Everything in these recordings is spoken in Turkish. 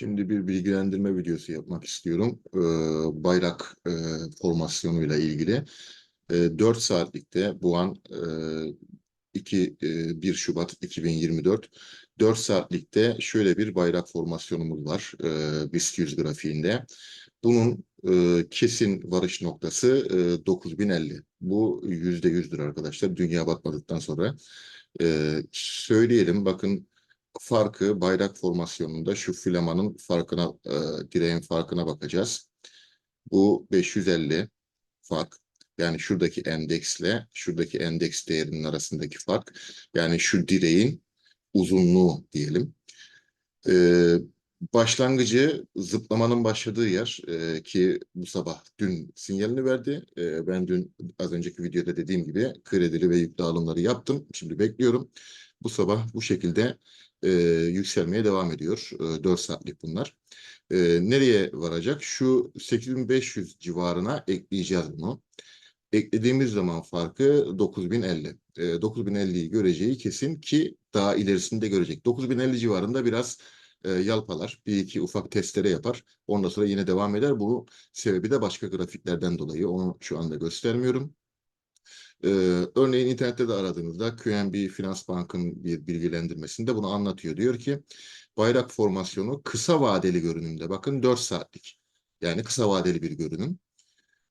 Şimdi bir bilgilendirme videosu yapmak istiyorum. Ee, bayrak e, formasyonuyla ilgili. E, 4 saatlikte bu an e, 2, e, 1 Şubat 2024. 4 saatlikte şöyle bir bayrak formasyonumuz var e, BIST 100 grafiğinde. Bunun e, kesin varış noktası e, 9050. Bu %100'dür arkadaşlar. Dünya batmadıktan sonra. E, söyleyelim bakın farkı bayrak formasyonunda şu filamanın farkına, e, direğin farkına bakacağız. Bu 550 fark. Yani şuradaki endeksle şuradaki endeks değerinin arasındaki fark. Yani şu direğin uzunluğu diyelim. Ee, başlangıcı zıplamanın başladığı yer e, ki bu sabah dün sinyalini verdi. E, ben dün az önceki videoda dediğim gibi kredili ve yüklü alımları yaptım. Şimdi bekliyorum. Bu sabah bu şekilde e, yükselmeye devam ediyor. E, 4 saatlik bunlar. E, nereye varacak? Şu 8500 civarına ekleyeceğiz bunu. Eklediğimiz zaman farkı 9050. E, 9050'yi göreceği kesin ki daha ilerisinde görecek. 9050 civarında biraz e, yalpalar. Bir iki ufak testlere yapar. Ondan sonra yine devam eder. Bu sebebi de başka grafiklerden dolayı. Onu şu anda göstermiyorum. Ee, örneğin internette de aradığınızda QNB Finans Bank'ın bir bilgilendirmesinde bunu anlatıyor. Diyor ki bayrak formasyonu kısa vadeli görünümde bakın 4 saatlik yani kısa vadeli bir görünüm.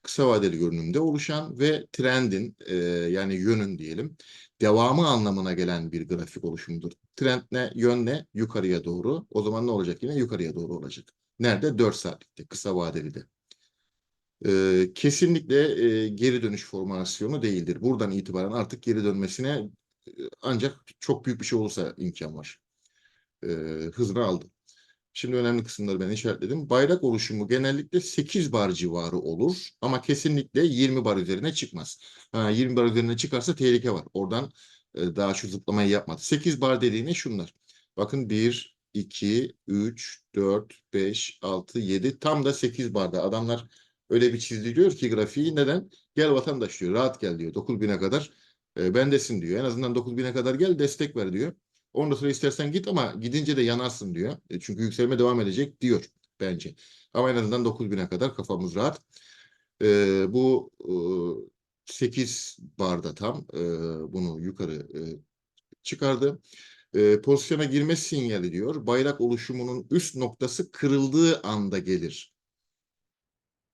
Kısa vadeli görünümde oluşan ve trendin e, yani yönün diyelim devamı anlamına gelen bir grafik oluşumudur. Trend ne? Yön ne? Yukarıya doğru. O zaman ne olacak yine? Yukarıya doğru olacak. Nerede? 4 saatlikte, kısa vadeli de. Ee, kesinlikle e, geri dönüş formasyonu değildir. Buradan itibaren artık geri dönmesine e, ancak çok büyük bir şey olursa imkan var. Ee, hızını aldı. Şimdi önemli kısımları ben işaretledim. Bayrak oluşumu genellikle 8 bar civarı olur ama kesinlikle 20 bar üzerine çıkmaz. Ha, 20 bar üzerine çıkarsa tehlike var. Oradan e, daha şu zıplamayı yapmadı. 8 bar dediğine şunlar. Bakın 1, 2, 3, 4, 5, 6, 7 tam da 8 barda. Adamlar öyle bir çizdiriyor ki grafiği. Neden? Gel vatandaş diyor. Rahat gel diyor. 9000'e kadar e, bendesin diyor. En azından 9000'e kadar gel destek ver diyor. Ondan sonra istersen git ama gidince de yanarsın diyor. E, çünkü yükselme devam edecek diyor bence. Ama en azından 9000'e kadar kafamız rahat. E, bu e, 8 barda tam e, bunu yukarı e, çıkardı. E, pozisyona girme sinyali diyor. Bayrak oluşumunun üst noktası kırıldığı anda gelir.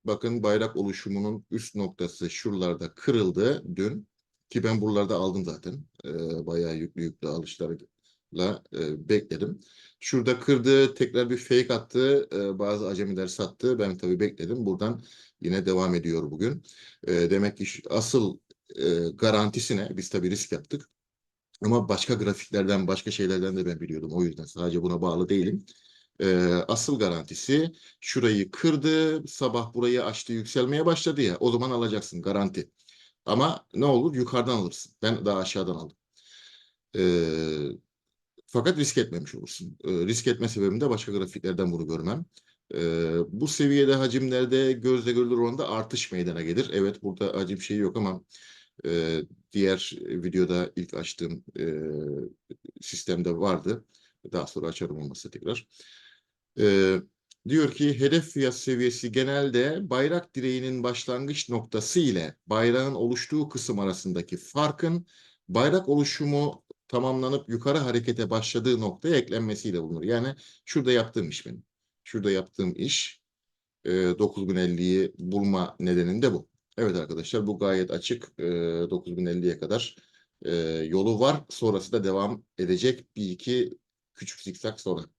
Bakın bayrak oluşumunun üst noktası şuralarda kırıldı dün. Ki ben buralarda aldım zaten. E, bayağı yüklü yüklü alışlarla e, bekledim. Şurada kırdı, tekrar bir fake attı. E, bazı acemiler sattı. Ben tabii bekledim. Buradan yine devam ediyor bugün. E, demek ki asıl e, garantisine biz tabii risk yaptık. Ama başka grafiklerden, başka şeylerden de ben biliyordum. O yüzden sadece buna bağlı değilim. E, asıl garantisi şurayı kırdı, sabah burayı açtı, yükselmeye başladı ya. O zaman alacaksın garanti. Ama ne olur yukarıdan alırsın. Ben daha aşağıdan aldım. E, fakat risk etmemiş olursun. E, risk etme sebebim de başka grafiklerden bunu görmem. E, bu seviyede hacimlerde gözle görülür oranda artış meydana gelir. Evet burada hacim şeyi yok ama e, diğer videoda ilk açtığım e, sistemde vardı. Daha sonra açarım olmasa tekrar. E, diyor ki hedef fiyat seviyesi genelde bayrak direğinin başlangıç noktası ile bayrağın oluştuğu kısım arasındaki farkın bayrak oluşumu tamamlanıp yukarı harekete başladığı noktaya eklenmesiyle bulunur. Yani şurada yaptığım iş benim. Şurada yaptığım iş e, 9050'yi bulma nedeninde bu. Evet arkadaşlar bu gayet açık. E, 9050'ye kadar e, yolu var. Sonrası da devam edecek. Bir iki küçük zikzak sonra.